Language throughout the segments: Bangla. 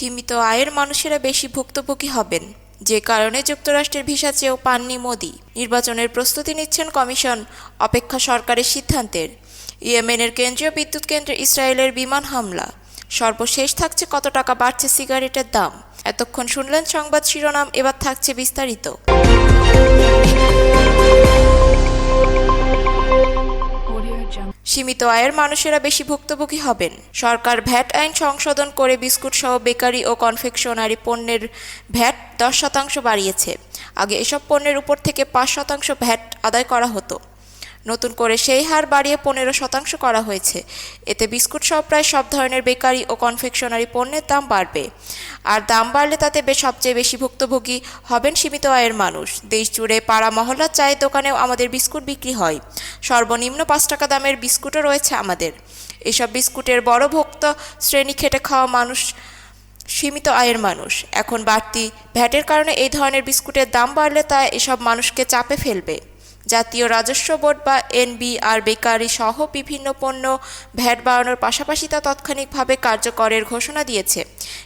সীমিত আয়ের মানুষেরা বেশি ভুক্তভোগী হবেন। যে কারণে যুক্তরাষ্ট্রের ভিসা চেয়েও পাননি মোদি। নির্বাচনের প্রস্তুতি নিচ্ছেন কমিশন, অপেক্ষা সরকারের সিদ্ধান্তের। ইয়েমেনের কেন্দ্রীয় বিদ্যুৎ কেন্দ্রে ইসরায়েলের বিমান হামলা। সর্বশেষ থাকছে কত টাকা বাড়ছে সিগারেটের দাম। এতক্ষণ শুনলেন সংবাদ শিরোনাম, এবার থাকছে বিস্তারিত। সীমিত আয়ের মানুষেরা বেশি ভুক্তভোগী হবেন। সরকার ভ্যাট আইন সংশোধন করে বিস্কুট সহ বেকারি ও কনফেকশনারি পণ্যের ভ্যাট দশ শতাংশ বাড়িয়েছে। আগে এসব পণ্যের উপর থেকে পাঁচ শতাংশ ভ্যাট আদায় করা হতো। নতুন করে সেই হার বাড়িয়ে পনেরো শতাংশ করা হয়েছে। এতে বিস্কুট সহ প্রায় সব ধরনের বেকারি ও কনফেকশনারি পণ্যের দাম বাড়বে। আর দাম বাড়লে তাতে সবচেয়ে বেশি ভুক্তভোগী হবেন সীমিত আয়ের মানুষ। দেশ জুড়ে পাড়া মহল্লার চায়ের দোকানেও আমাদের বিস্কুট বিক্রি হয়। সর্বনিম্ন পাঁচ টাকা দামের বিস্কুটও রয়েছে আমাদের। এসব বিস্কুটের বড় ভোক্তা শ্রেণি খেটে খাওয়া মানুষ সীমিত আয়ের মানুষ। এখন বাড়তি ভ্যাটের কারণে এই ধরনের বিস্কুটের দাম বাড়লে তা এসব মানুষকে চাপে ফেলবে। জাতীয় রাজস্ব বোর্ড বা এনবিআর বেকারি সহ বিভিন্ন পণ্য ভ্যাট বাড়ানোর পাশাপাশি তা তাৎক্ষণিকভাবে কার্যকরের ঘোষণা দিয়েছে।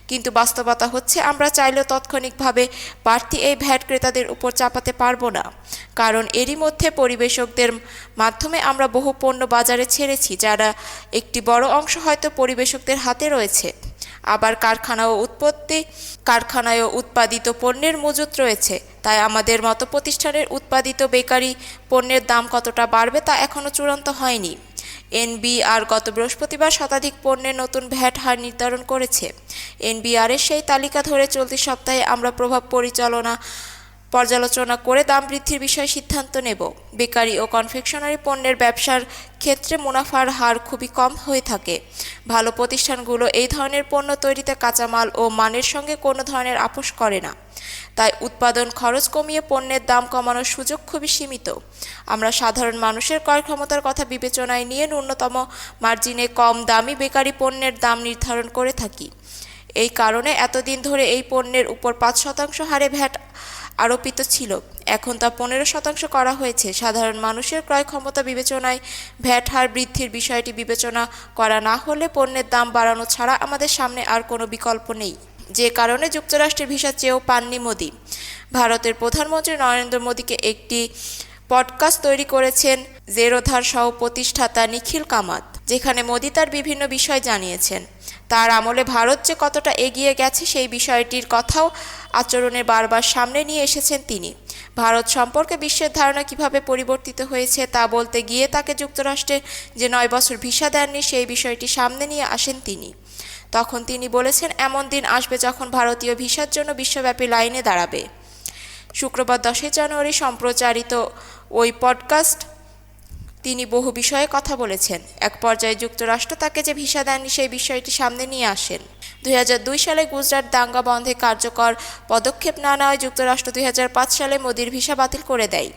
কিন্তু বাস্তবতা হচ্ছে, আমরা চাইলেও তাৎক্ষণিকভাবে বাড়তি এই ভ্যাট ক্রেতাদের উপর চাপাতে পারব না। কারণ এরই মধ্যে পরিবেশকদের মাধ্যমে আমরা বহু পণ্য বাজারে ছেড়েছি, যারা একটি বড় অংশ হয়তো পরিবেশকদের হাতে রয়েছে। আবার কারখানা ও উৎপত্তি কারখানায় উৎপাদিত পণ্যের মজুত রয়েছে। তাই আমাদের মতো প্রতিষ্ঠানের উৎপাদিত বেকারি পণ্যের দাম কতটা বাড়বে তা এখনও চূড়ান্ত হয়নি। এনবিআর গত বৃহস্পতিবার শতাধিক পণ্যের নতুন ভ্যাট হার নির্ধারণ করেছে। এনবিআরের সেই তালিকা ধরে চলতি সপ্তাহে আমরা প্রভাব পরিচালনা পর্যালোচনা করে দাম বৃদ্ধির বিষয়ে সিদ্ধান্ত নেব। বেকারি ও কনফেকশনারি পণ্যের ব্যবসার ক্ষেত্রে মুনাফার হার খুবই কম হয়ে থাকে। ভালো প্রতিষ্ঠানগুলো এই ধরনের পণ্য তৈরিতে কাঁচামাল ও মানের সঙ্গে কোনো ধরনের আপোষ করে না। তাই উৎপাদন খরচ কমিয়ে পণ্যের দাম কমানোর সুযোগ খুবই সীমিত। আমরা সাধারণ মানুষের ক্রয় ক্ষমতার কথা বিবেচনায় নিয়ে ন্যূনতম মার্জিনে কম দামি বেকারি পণ্যের দাম নির্ধারণ করে থাকি। এই কারণে এতদিন ধরে এই পণ্যের উপর পাঁচ শতাংশ হারে ভ্যাট আরোপিত ছিল। এখন তা পনেরো শতাংশ করা হয়েছে। সাধারণ মানুষের ক্রয় ক্ষমতা বিবেচনায় ভ্যাট হার বৃদ্ধির বিষয়টি বিবেচনা করা না হলে পণ্যের দাম বাড়ানো ছাড়া আমাদের সামনে আর কোনো বিকল্প নেই। যে কারণে যুক্তরাষ্ট্রের ভিসা চেয়েও পাননি মোদি। ভারতের প্রধানমন্ত্রী নরেন্দ্র মোদীকে একটি পডকাস্ট তৈরি করেছেন জেরোধার সহ প্রতিষ্ঠাতা নিখিল কামাত, যেখানে মোদি তার বিভিন্ন বিষয় জানিয়েছেন। তার আমলে ভারত যে কতটা এগিয়ে গেছে সেই বিষয়টির কথাও আচরণে বারবার সামনে নিয়ে এসেছেন তিনি। ভারত সম্পর্কে বিশ্বের ধারণা কীভাবে পরিবর্তিত হয়েছে তা বলতে গিয়ে তাকে যুক্তরাষ্ট্রে যে নয় বছর ভিসা দেননি সেই বিষয়টি সামনে নিয়ে আসেন তিনি। তখন তিনি বলেছেন, এমন দিন আসবে যখন ভারতীয় ভিসার জন্য বিশ্বব্যাপী লাইনে দাঁড়াবে। শুক্রবার দশই জানুয়ারি সম্প্রচারিত ওই পডকাস্ট তিনি বহু বিষয়ে কথা বলেছেন। এক পর্যায়ে যুক্তরাষ্ট্র তাকে যে ভিসা দেননি সেই বিষয়টি সামনে নিয়ে আসেন। দুই হাজার দুই সালে গুজরাট দাঙ্গা বন্ধে কার্যকর পদক্ষেপ না নেওয়ায় যুক্তরাষ্ট্র দুই হাজার পাঁচ সালে মোদির ভিসা বাতিল করে দেয়।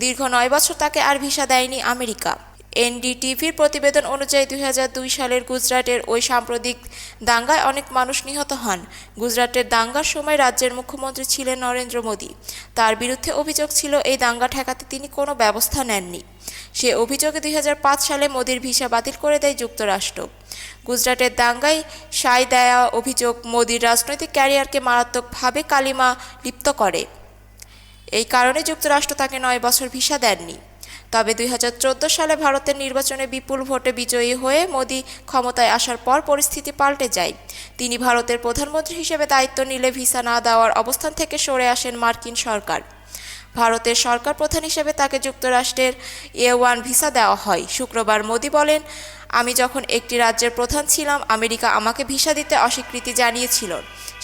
দীর্ঘ নয় বছর তাকে আর ভিসা দেয়নি আমেরিকা। এনডিটিভির প্রতিবেদন অনুযায়ী দুই হাজার দুই সালের গুজরাটের ওই সাম্প্রতিক দাঙ্গায় অনেক মানুষ নিহত হন। গুজরাটের দাঙ্গার সময় রাজ্যের মুখ্যমন্ত্রী ছিলেন নরেন্দ্র মোদী। তার বিরুদ্ধে অভিযোগ ছিল, এই দাঙ্গা ঠেকাতে তিনি কোনো ব্যবস্থা নেননি। সে অভিযোগে দুই হাজার পাঁচ সালে মোদির ভিসা বাতিল করে দেয় যুক্তরাষ্ট্র। গুজরাটের দাঙ্গায় সায় দেয়া অভিযোগ মোদির রাজনৈতিক ক্যারিয়ারকে মারাত্মকভাবে কালিমা লিপ্ত করে। এই কারণে যুক্তরাষ্ট্র তাকে নয় বছর ভিসা দেননি। তবে দুই হাজার চোদ্দ সালে ভারতের নির্বাচনে বিপুল ভোটে বিজয়ী হয়ে মোদি ক্ষমতায় আসার পর পরিস্থিতি পাল্টে যায়। তিনি ভারতের প্রধানমন্ত্রী হিসেবে দায়িত্ব নিলে ভিসা না দেওয়ার অবস্থান থেকে সরে আসেন মার্কিন সরকার। ভারতের সরকার প্রধান হিসেবে তাকে যুক্তরাষ্ট্রের এ ওয়ান ভিসা দেওয়া হয়। শুক্রবার মোদি বলেন, আমি যখন একটি রাজ্যের প্রধান ছিলাম, আমেরিকা আমাকে ভিসা দিতে অস্বীকৃতি জানিয়েছিল।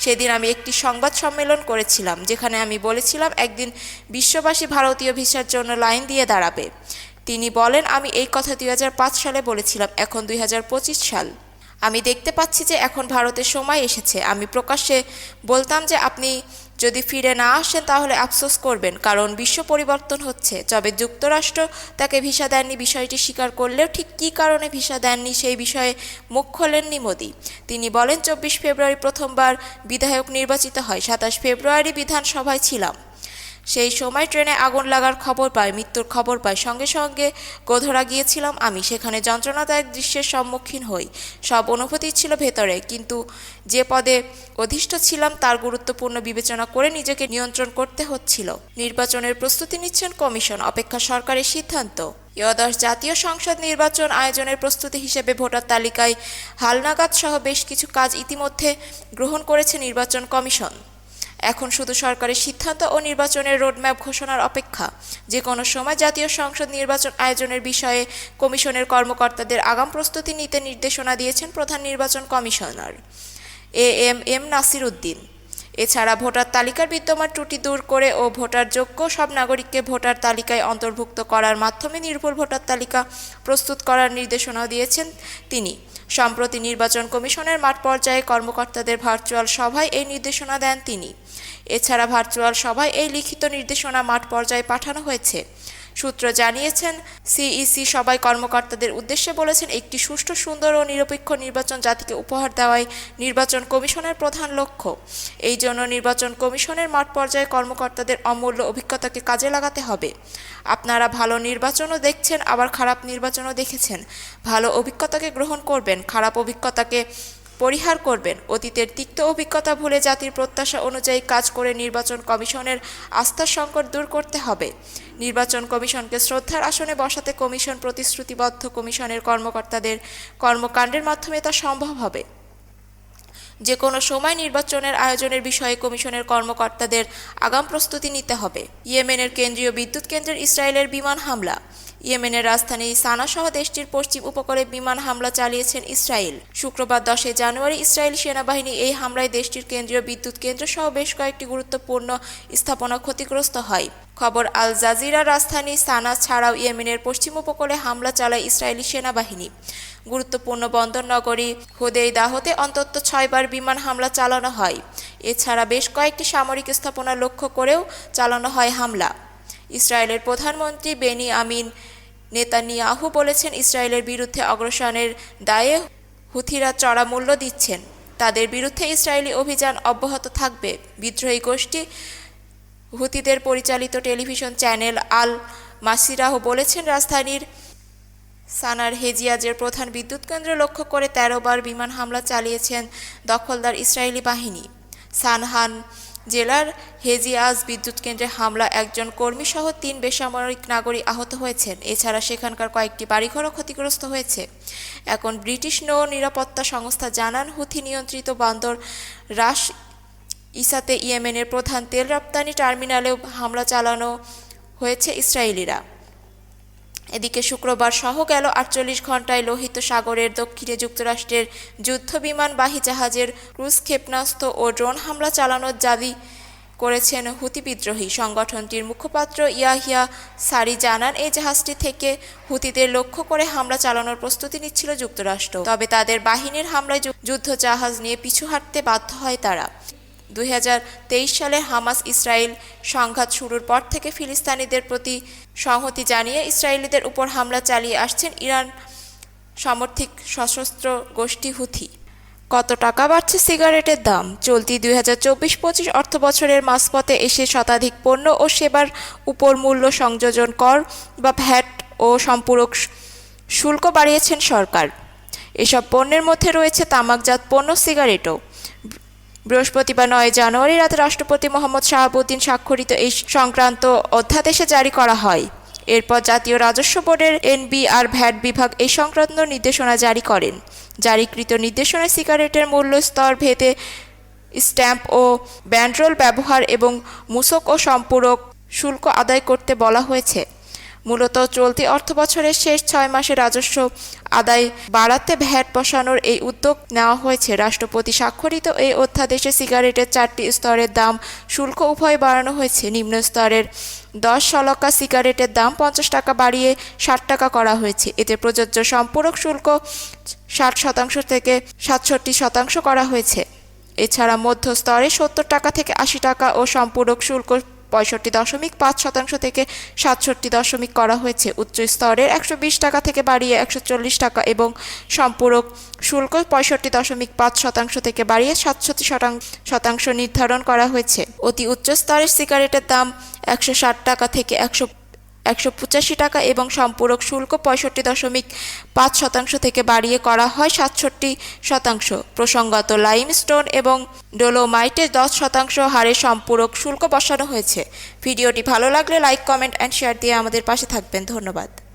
সেদিন আমি একটি সংবাদ সম্মেলন করেছিলাম, যেখানে আমি বলেছিলাম একদিন বিশ্ববাসী ভারতীয় ভিসার জন্য লাইন দিয়ে দাঁড়াবে। তিনি বলেন, আমি এই কথা দুই হাজার পাঁচ সালে বলেছিলাম, এখন দুই হাজার পঁচিশ সাল। আমি দেখতে পাচ্ছি যে এখন ভারতের সময় এসেছে। আমি প্রকাশ্যে বলতাম যে আপনি যদি ফিরে না আসেন, তাহলে আফসোস করবেন, কারণ বিশ্ব পরিবর্তন হচ্ছে। তবে যুক্তরাষ্ট্র তাকে ভিসা দেননি, বিষয়টি স্বীকার করলেও ঠিক কী কারণে ভিসা দেননি সেই বিষয়ে মুখ খোলেননি মোদি। তিনি বলেন, চব্বিশ ফেব্রুয়ারি প্রথমবার বিধায়ক নির্বাচিত হয়, সাতাশ ফেব্রুয়ারি বিধানসভায় ছিলাম। সেই সময় ট্রেনে আগুন লাগার খবর পাই, মৃত্যুর খবর পাই। সঙ্গে সঙ্গে গোধরা গিয়েছিলাম আমি। সেখানে যন্ত্রণাদায়ক দৃশ্যের সম্মুখীন হই। সব অনুভূতি ছিল ভেতরে। কিন্তু যে পদে অধিষ্ঠ ছিলাম, তার গুরুত্বপূর্ণ বিবেচনা করে নিজেকে নিয়ন্ত্রণ করতে হচ্ছিল। নির্বাচনের প্রস্তুতি নিচ্ছেন কমিশন, অপেক্ষা সরকারের সিদ্ধান্ত। একাদশ জাতীয় সংসদ নির্বাচন আয়োজনের প্রস্তুতি হিসেবে ভোটার তালিকায় হালনাগাদ সহ বেশ কিছু কাজ ইতিমধ্যে গ্রহণ করেছে নির্বাচন কমিশন। এখন শুধু সরকারের সিদ্ধান্ত ও নির্বাচনের রোডম্যাপ ঘোষণার অপেক্ষা। যে কোনো সময় জাতীয় সংসদ নির্বাচন আয়োজনের বিষয়ে কমিশনের কর্মকর্তাদের আগাম প্রস্তুতি নিতে নির্দেশনা দিয়েছেন প্রধান নির্বাচন commissioner A M M Nasir Uddin. এছাড়া ভোটার তালিকার বিদ্যমান ত্রুটি দূর করে ও ভোটার যোগ্য সব নাগরিককে ভোটার তালিকায় অন্তর্ভুক্ত করার মাধ্যমে নির্ভুল ভোটার তালিকা প্রস্তুত করার নির্দেশনাও দিয়েছেন তিনি। সম্প্রতি নির্বাচন কমিশনের মাঠ পর্যায়ে কর্মকর্তাদের ভার্চুয়াল সভায় এই নির্দেশনা দেন তিনি। এছাড়া ভার্চুয়াল সভায় এই লিখিত নির্দেশনা মাঠ পর্যায়ে পাঠানো হয়েছে। সূত্র জানিয়েছেন, সিইসি সবাই কর্মকর্তাদের উদ্দেশ্যে বলেছেন, একটি সুষ্ঠু, সুন্দর ও নিরপেক্ষ নির্বাচন জাতিকে উপহার দেওয়াই নির্বাচন কমিশনের প্রধান লক্ষ্য। এই জন্য নির্বাচন কমিশনের মাঠ পর্যায়ে কর্মকর্তাদের অমূল্য অভিজ্ঞতাকে কাজে লাগাতে হবে। আপনারা ভালো নির্বাচনও দেখছেন, আবার খারাপ নির্বাচনও দেখেছেন। ভালো অভিজ্ঞতাকে গ্রহণ করবেন, খারাপ অভিজ্ঞতাকে পরিহার করবেন। অতীতের তিক্ত অভিজ্ঞতা ভুলে জাতির প্রত্যাশা অনুযায়ী কাজ করে নির্বাচন কমিশনের আস্থার সংকট দূর করতে হবে। নির্বাচন কমিশনকে শ্রদ্ধার আসনে বসাতে কমিশন প্রতিশ্রুতিবদ্ধ কমিশনের কর্মকর্তাদের কর্মকাণ্ডের মাধ্যমে তা সম্ভব হবে। যে কোনো সময় নির্বাচনের আয়োজনের বিষয়ে কমিশনের কর্মকর্তাদের আগাম প্রস্তুতি নিতে হবে। ইয়েমেনের কেন্দ্রীয় বিদ্যুৎ কেন্দ্রের ইসরায়েলের বিমান হামলা। ইয়েমেনের রাজধানী সানা সহ দেশটির পশ্চিম উপকূলে বিমান হামলা চালিয়েছেন ইসরায়েল। শুক্রবার দশই জানুয়ারি ইসরায়েল সেনাবাহিনী এই হামলায় দেশটির কেন্দ্রীয় বিদ্যুৎ কেন্দ্র সহ বেশ কয়েকটি গুরুত্বপূর্ণ স্থাপনা ক্ষতিগ্রস্ত হয়। খবর আল জাজিরা রাজধানী সানা ছাড়াও ইয়েমেনের পশ্চিম উপকূলে হামলা চালায় ইসরায়েলি সেনাবাহিনী। গুরুত্বপূর্ণ বন্দর নগরী হোদেই দাহতে অন্তত ছয়বার বিমান হামলা চালানো হয়। এছাড়া বেশ কয়েকটি সামরিক স্থাপনা লক্ষ্য করেও চালানো হয় হামলা। ইসরায়েলের প্রধানমন্ত্রী বেনি আমিন নেতানিয়াহু বলেছেন, ইসরায়েলের বিরুদ্ধে অগ্রসনের দায়ে হুথিরা চড়া মূল্য দিচ্ছেন। তাদের বিরুদ্ধে ইসরায়েলি অভিযান অব্যাহত থাকবে। বিদ্রোহী গোষ্ঠী হুতিদের পরিচালিত টেলিভিশন চ্যানেল আল মাসিরাহ বলেছেন, রাজধানীর সানার হেজিয়াজের প্রধান বিদ্যুৎ কেন্দ্র লক্ষ্য করে তেরো বার বিমান হামলা চালিয়েছেন দখলদার ইসরায়েলি বাহিনী। সানহান জেলার হেজিয়াজ বিদ্যুৎ কেন্দ্রে হামলা, একজন কর্মীসহ তিন বেসামরিক নাগরিক আহত হয়েছেন। এছাড়া সেখানকার কয়েকটি বাড়িঘরও ক্ষতিগ্রস্ত হয়েছে। এখন ব্রিটিশ নৌ নিরাপত্তা সংস্থা জানান, হুথি নিয়ন্ত্রিত বান্দর রাশ ইসাতে ইয়েমেনের প্রধান তেল রপ্তানি টার্মিনালেও হামলা চালানো হয়েছে ইসরায়েলিরা। এদিকে শুক্রবার সহ গেল আটচল্লিশ ঘন্টায় লোহিত সাগরের দক্ষিণে যুক্তরাষ্ট্রের যুদ্ধ বিমানবাহী জাহাজের ক্রুজ ক্ষেপণাস্ত্র ও ড্রোন হামলা চালানোর দাবি করেছেন হুতি বিদ্রোহী সংগঠনটির মুখপাত্র ইয়াহিয়া সারি জানান, এই জাহাজটি থেকে হুতিদের লক্ষ্য করে হামলা চালানোর প্রস্তুতি নিচ্ছিল যুক্তরাষ্ট্র। তবে তাদের বাহিনীর হামলায় যুদ্ধ জাহাজ নিয়ে পিছু হাঁটতে বাধ্য হয় তারা। দু হাজার তেইশ সালে হামাস ইসরায়েল সংঘাত শুরুর পর থেকে ফিলিস্তিনিদের প্রতি সংহতি জানিয়ে ইসরায়েলিদের উপর হামলা চালিয়ে আসছেন ইরান সমর্থিক সশস্ত্র গোষ্ঠী হুথি। কত টাকা বাড়ছে সিগারেটের দাম? চলতি দুই হাজার চব্বিশ পঁচিশ অর্থ বছরের মাঝপথে এসে শতাধিক পণ্য ও সেবার উপর মূল্য সংযোজন কর বা ভ্যাট ও সম্পূরক শুল্ক বাড়িয়েছেন সরকার। এসব পণ্যের মধ্যে রয়েছে তামাকজাত পণ্য, সিগারেটও। বৃহস্পতিবার নয় জানুয়ারি রাতে রাষ্ট্রপতি মোহাম্মদ শাহাবুদ্দিন স্বাক্ষরিত এই সংক্রান্ত অধ্যাদেশে জারি করা হয়। এরপর জাতীয় রাজস্ব বোর্ডের এনবিআর ভ্যাট বিভাগ এই সংক্রান্ত নির্দেশনা জারি করেন। জারিকৃত নির্দেশনায় সিগারেটের মূল্য, স্তর, ভেদে স্ট্যাম্প ও ব্যান্ডরোল ব্যবহার এবং মূসক ও সম্পূরক শুল্ক আদায় করতে বলা হয়েছে। মূলত চলতি অর্থবছরের শেষ ছয় মাসে রাজস্ব আদায় বাড়াতে ভ্যাট বসানোর এই উদ্যোগ নেওয়া হয়েছে। রাষ্ট্রপতি স্বাক্ষরিত এই অধ্যাদেশে সিগারেটের চারটি স্তরের দাম শুল্ক উভয় বাড়ানো হয়েছে। নিম্ন স্তরের দশ শলকা সিগারেটের দাম পঞ্চাশ টাকা বাড়িয়ে ষাট টাকা করা হয়েছে। এতে প্রযোজ্য সম্পূরক শুল্ক ষাট শতাংশ থেকে সাতষট্টি শতাংশ করা হয়েছে। এছাড়া মধ্য স্তরে সত্তর টাকা থেকে আশি টাকা ও সম্পূরক শুল্ক পঁয়ষট্টি দশমিক পাঁচ শতাংশ থেকে সাতষট্টি দশমিক করা হয়েছে। উচ্চ স্তরের একশো বিশ টাকা থেকে বাড়িয়ে একশো চল্লিশ টাকা এবং সম্পূরক শুল্ক পঁয়ষট্টি দশমিক পাঁচ শতাংশ থেকে বাড়িয়ে সাতষট্টি শতাংশ নির্ধারণ করা হয়েছে। অতি উচ্চ স্তরের সিগারেটের দাম একশো ষাট টাকা থেকে একশো একশো পঁচাশি টাকা এবং সম্পূরক শুল্ক পঁয়ষট্টি দশমিক পাঁচ শতাংশ থেকে বাড়িয়ে করা হয় সাতষট্টি শতাংশ। প্রসঙ্গত লাইমস্টোন এবং ডোলোমাইটে দশ শতাংশ হারে সম্পূরক শুল্ক বসানো হয়েছে। ভিডিওটি ভালো লাগলে লাইক, কমেন্ট অ্যান্ড শেয়ার দিয়ে আমাদের পাশে থাকবেন। ধন্যবাদ।